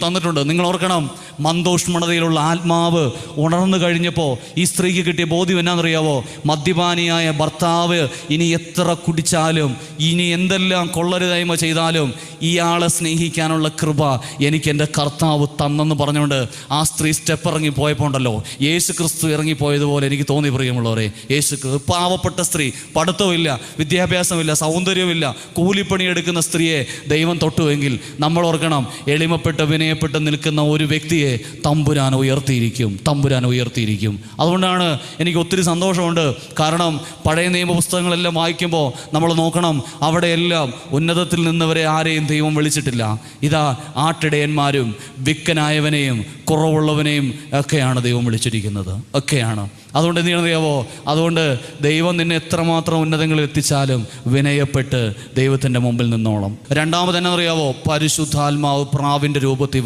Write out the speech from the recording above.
തന്നിട്ടുണ്ട്. നിങ്ങൾ ഓർക്കണം മന്ദോഷ്മണതയിലുള്ള ആത്മാവ് ഉണർന്നു കഴിഞ്ഞപ്പോൾ ഈ സ്ത്രീക്ക് കിട്ടിയ ബോധ്യം എന്നാണെന്നറിയാവോ മദ്യപാനിയായ ഭർത്താവ് ഇനി എത്ര കുടിച്ചാലും ഇനി എന്തെല്ലാം കൊള്ളരുതായ്മ ചെയ്താലും ഇയാളെ സ്നേഹിക്കാനുള്ള കൃപ എനിക്ക് എന്റെ കർത്താവ് തന്നെന്ന് പറഞ്ഞുകൊണ്ട് ആ സ്ത്രീ സ്റ്റെപ്പ് ഇറങ്ങി പോയപ്പോൾ ഉണ്ടല്ലോ യേശു ക്രിസ്തു ഇറങ്ങിപ്പോയതുപോലെ എനിക്ക് തോന്നി പ്രിയമുള്ളവരെ. യേശു പാവപ്പെട്ട സ്ത്രീ പഠിത്തമില്ല വിദ്യാഭ്യാസമില്ല സൗന്ദര്യമില്ല കൂലിപ്പണി എടുക്കുന്ന സ്ത്രീയെ ദൈവം തൊട്ടുവെങ്കിൽ നമ്മൾ ഓർക്കണം എളിമപ്പെട്ട് വിനയപ്പെട്ട് നിൽക്കുന്ന ഒരു വ്യക്തിയെ തമ്പുരാൻ ഉയർത്തിയിരിക്കും തമ്പുരാൻ ഉയർത്തിയിരിക്കും. അതുകൊണ്ടാണ് എനിക്ക് ഒത്തിരി സന്തോഷമുണ്ട്. കാരണം പഴയ നിയമപുസ്തകങ്ങളെല്ലാം വായിക്കുമ്പോൾ നമ്മൾ നോക്കണം അവിടെയെല്ലാം ഉന്നതത്തിൽ നിന്നവരെ ആരെയും ദൈവം വിളിച്ചിട്ടില്ല. ഇതാ ആട്ടിടയന്മാരും വിക്കനായവനെയും കുറവുള്ളവനെയും ഒക്കെയാണ് ദൈവം വിളിച്ചിരിക്കുന്നത്. ഒക്കെയാണ്. അതുകൊണ്ട് എന്ത് ചെയ്യണമെന്നറിയാവോ അതുകൊണ്ട് ദൈവം നിന്നെ എത്രമാത്രം ഉന്നതങ്ങളിൽ എത്തിച്ചാലും വിനയപ്പെട്ട് ദൈവത്തിന്റെ മുമ്പിൽ നിന്നോളം. രണ്ടാമത് എന്നറിയാവോ പരിശുദ്ധാത്മാവ് പ്രാവിന്റെ രൂപത്തിൽ